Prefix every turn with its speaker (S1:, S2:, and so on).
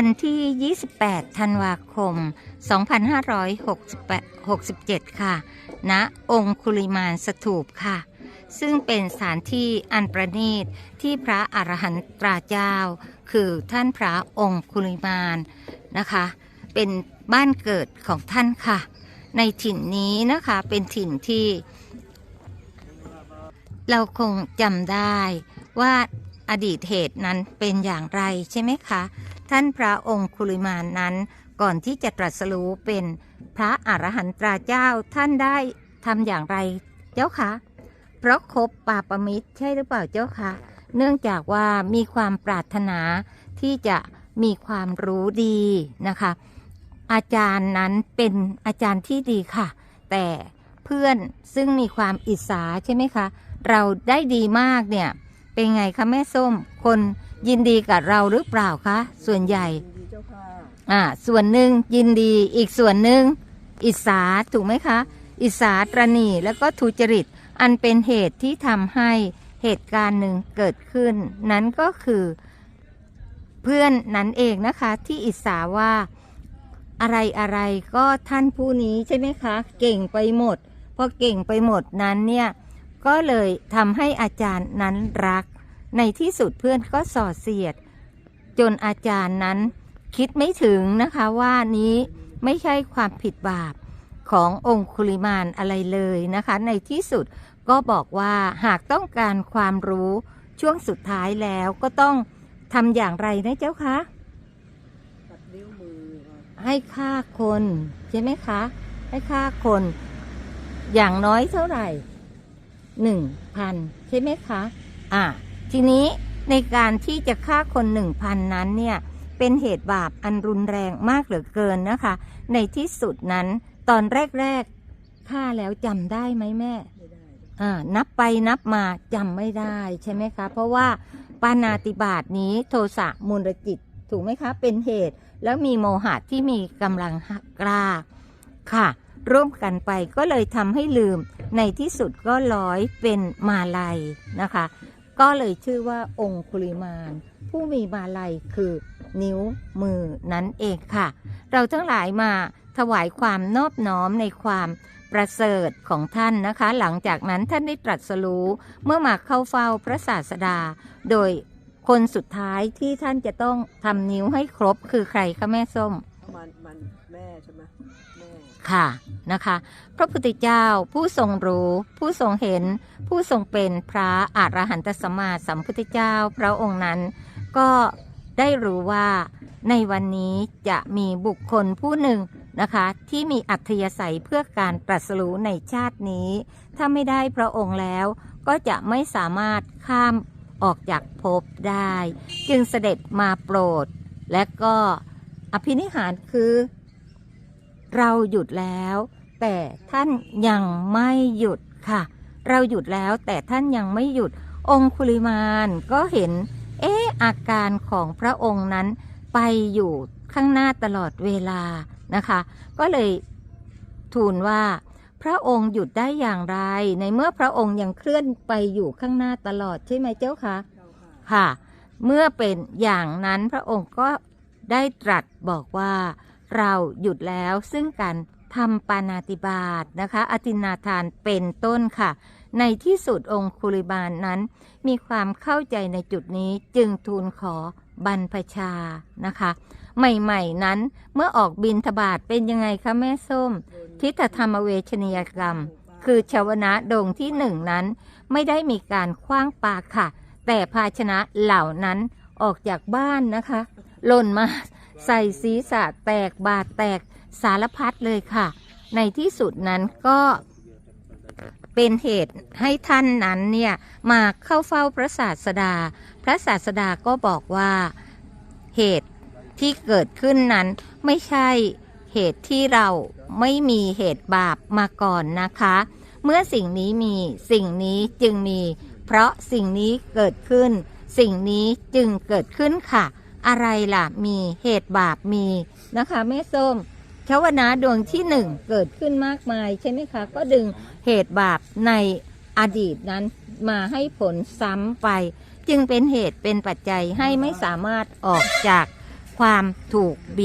S1: วันที่ 28 ธันวาคม 2567 ค่ะ ณ องคุลิมานสถูปค่ะ ซึ่งเป็นสถานที่อันประณีตที่พระอรหันตราเจ้า คือท่านพระองคุลิมานนะคะ เป็นบ้านเกิดของท่านค่ะ ในถิ่นนี้นะคะเป็นถิ่นที่ เราคงจำได้ว่า อดีตเหตุนั้นเป็นอย่างไรใช่ไหมคะ ท่านพระองคุลิมานนั้น ก่อนที่จะตรัสรู้เป็นพระอรหันตราเจ้าท่านได้ทำอย่างไรเจ้าคะเพราะคบปาปมิตรใช่หรือเปล่าเจ้าคะเนื่องจากว่ามีความปรารถนาที่จะมีความรู้ดีนะคะ อาจารย์นั้นเป็นอาจารย์ที่ดีค่ะ แต่เพื่อนซึ่งมีความอิจฉาใช่ไหมคะ เราได้ดีมากเนี่ย เป็นไงคะแม่ส้ม คนยินดีกับเราหรือเปล่าคะ ส่วนใหญ่
S2: ยินดีเจ้าค่ะ
S1: อ่าส่วนหนึ่งยินดีอีกส่วนหนึ่งอิสาถูกไหมคะ อิสาตรณีแล้วก็ทุจริต อันเป็นเหตุที่ทำให้เหตุการณ์หนึ่งเกิดขึ้น นั้นก็คือเพื่อนนั้นเองนะคะที่อิสาว่าอะไรอะไรก็ท่านผู้นี้ใช่ไหมคะ เก่งไปหมดพอเก่งไปหมดนั้นเนี่ย ก็เลยทำให้อาจารย์นั้นรัก ในที่สุดเพื่อนก็ส่อเสียด จนอาจารย์นั้นคิดไม่ถึงนะคะว่านี้ไม่ใช่ความผิดบาปขององคุลิมานอะไรเลยนะคะ ในที่สุดก็บอกว่าหากต้องการความรู้ช่วงสุดท้ายแล้วก็ต้องทำอย่างไรนะเจ้าคะ
S2: ตัดนิ้วมือค่ะ
S1: ให้ฆ่าคน ใช่ไหมคะ ให้ฆ่าคน อย่างน้อยเท่าไหร่ หนึ่งพันใช่ไหมคะอ่าทีนี้ในการที่จะฆ่าคนหนึ่งพันนั้นเนี่ยเป็นเหตุบาปอันรุนแรงมากเหลือเกินนะคะ ในที่สุดนั้นตอนแรกๆฆ่าแล้วจำได้ไหมแม่
S2: ไม่ได้
S1: อ่านับไปนับมาจำไม่ได้ใช่ไหมคะ เพราะว่าปานาติบาตนี้โทสะมูลจิตถูกไหมคะ เป็นเหตุแล้วมีโมหะที่มีกำลังกล้าค่ะ ร่วมกันไปก็เลยทำให้ลืม ในที่สุดก็ร้อยเป็นมาลัยนะคะ ก็เลยชื่อว่าองคุลิมาน ผู้มีมาลัยคือนิ้วมือนั้นเองค่ะ เราทั้งหลายมาถวายความนอบน้อมในความประเสริฐของท่านนะคะ หลังจากนั้นท่านได้ตรัสรู้เมื่อมาเข้าเฝ้าพระศาสดา โดยคนสุดท้ายที่ท่านจะต้องทำนิ้วให้ครบคือใครคะแม่ส้ม
S2: มันมันแม่ใช่ไหมแม่
S1: ค่ะ นะคะ พระพุทธเจ้าผู้ทรงรู้ ผู้ทรงเห็น ผู้ทรงเป็นพระอรหันตสมมาสัมพุทธเจ้าพระองค์นั้น ก็ได้รู้ว่าในวันนี้จะมีบุคคลผู้หนึ่งนะคะ ที่มีอัธยาศัยเพื่อการตรัสรู้ในชาตินี้ ถ้าไม่ได้พระองค์แล้วก็จะไม่สามารถข้ามออกจากภพได้ จึงเสด็จมาโปรด และก็อภินิหารคือ เราหยุดแล้ว แต่ท่านยังไม่หยุดค่ะ เราหยุดแล้วแต่ท่านยังไม่หยุด องคุลิมานก็เห็น เอ๊อาการของพระองค์นั้นไปอยู่ข้างหน้าตลอดเวลานะคะ ก็เลยทูลว่า พระองค์หยุดได้อย่างไร ในเมื่อพระองค์ยังเคลื่อนไปอยู่ข้างหน้าตลอดใช่ไหมเจ้าคะ
S2: ค่ะ
S1: เมื่อเป็นอย่างนั้นพระองค์ก็ได้ตรัสบอกว่า เราหยุดแล้วซึ่งการทำปานาติบาตนะคะ อตินาทานเป็นต้นค่ะ ในที่สุดองคุลิบาลนนั้น มีความเข้าใจในจุดนี้จึงทูลขอบรรพชานะคะ ใหม่ๆนั้นเมื่อออกบินทบาทเป็นยังไงคะแม่ส้ม ทิฏฐธรรมเวชนียกรรม คือชาวนะดงที่หนึ่งนั้น ไม่ได้มีการคว้างปาค่ะ แต่ภาชนะเหล่านั้นออกจากบ้านนะคะหล่นมา ใส่ศีรษะแตกบาดแตกสารพัดเลยค่ะ ในที่สุดนั้นก็เป็นเหตุให้ท่านนั้นเนี่ยมาเข้าเฝ้าพระศาสดา พระศาสดาก็บอกว่าเหตุที่เกิดขึ้นนั้นไม่ใช่เหตุที่เราไม่มีเหตุบาปมาก่อนนะคะ เมื่อสิ่งนี้มีสิ่งนี้จึงมี เพราะสิ่งนี้เกิดขึ้น สิ่งนี้จึงเกิดขึ้นค่ะ อะไรล่ะ มีเหตุบาปมีนะคะแม่ส้มชาวนาดวงที่หนึ่งเกิดขึ้นมากมายใช่ไหมคะ ก็ดึงเหตุบาปในอดีตนั้นมาให้ผลซ้ำไป จึงเป็นเหตุเป็นปัจจัยให้ไม่สามารถออกจากความถูกบี